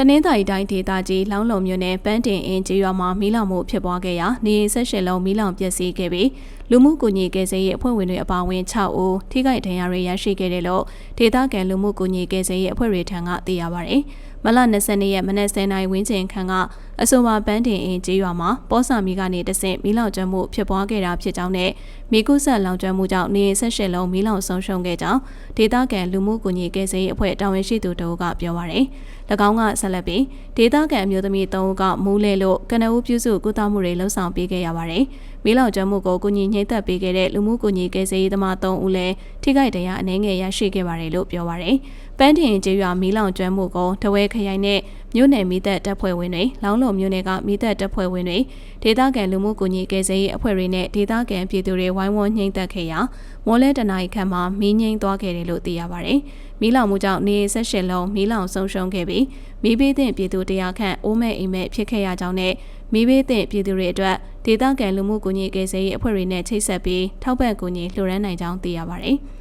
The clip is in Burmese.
တနင်္သာရီတိုင်းဒေသကြီးလောင်းလုံမြို့နယ်ပန်းတင်အင်းကျေးရွာမှာမီးလောင်မှုဖြစ်ပွားခဲ့ရာနေအိမ်ဆက်ရှင်လုံးမီးလောင်ပျက်စီးခဲ့ပြီးလူမှုကူညီကယ်ဆယ်ရေးအဖွဲ့ဝင်တွေအပါအဝင်6ဦးထိခိုက်ဒဏ်ရာတွေရရှိခဲ့တယ်လို့ဒေသခံလူမှုကူညီကယ်ဆယ်ရေးအဖွဲ့တွေထံကသိရပါဗျ။မလ22ရက်မနက်10:00နာရီဝန်းကျင်ခန့်ကအဆိုပါပန်းတင်အင်းကျေးရွာမှာပောဆာမီကနေတဆင့်မီးလောင်ကျွမ်းမှုဖြစ်ပွားခဲ့တာဖြစ်ကြောင်းနဲ့မိကုဆက်လောင်ကျွမ်းမှုကြောင့်နေအိမ်ဆက်ရှင်လုံးမီးလောင်ဆုံးရှုံးခဲ့ကြောင်းဒေသခံလူမှုကူညီကယ်ဆယ်ရေးအဖွဲ့တာဝန်ရှိသူတို့ကပြောပါရယ်။၎င်းကဆက်လက်ပြီးဒေသခံအမျိုးသမီး၃ဦးကမူးလဲလို့ကနအူးပြုစုကုသမှုတွေလှုပ်ဆောင်ပေးခဲ့ရပါတယ်။မီးလောင်ကျွမ်းမှုကိုကူညီညှိသက်ပေးခဲ့တဲ့လူမှုကူညီကယ်ဆယ်ရေးသမား၃ဦးလည်းထိခိုက်ဒဏ်ရာအနည်းငယ်ရရှိခဲ့ပါတယ်လို့ပြောပါရယ်။ပန်းတင်ကျေးရွာမီးလောင်ကျွမ်းမှုကိုတဝဲခရိုင်နဲ့မြို့နယ်မိသက်တပ်ဖွဲ့ဝင်တွေလောင်းလုံမြို့နယ်ကမိသက်တပ်ဖွဲ့ဝင်တွေဒေသခံလူမှုကူညီကယ်ဆယ်ရေးအဖွဲ့တွေနဲ့ဒေသခံပြည်သူတွေဝိုင်းဝန်းညှိနှိုက်ခဲ့ရာမော်လဲတနာရီခန့်မှာမီးငိမ့်သွားခဲ့တယ်လို့သိရပါတယ်။မီးလောင်မှုကြောင့်နေဆက်ရှင်လုံးမီးလောင်ဆုံးရှုံးခဲ့ပြီးမိဘေးသင့်ပြည်သူတရားခန့်အိုးမဲ့အိမ်မဲ့ဖြစ်ခဲ့ရကြောင်းနဲ့မိဘေးသင့်ပြည်သူတွေအတွက်ဒေသခံလူမှုကူညီကယ်ဆယ်ရေးအဖွဲ့တွေနဲ့ချိတ်ဆက်ပြီးထောက်ပံ့ကူညီလှူဒါန်းနိုင်ကြောင်းသိရပါတယ်။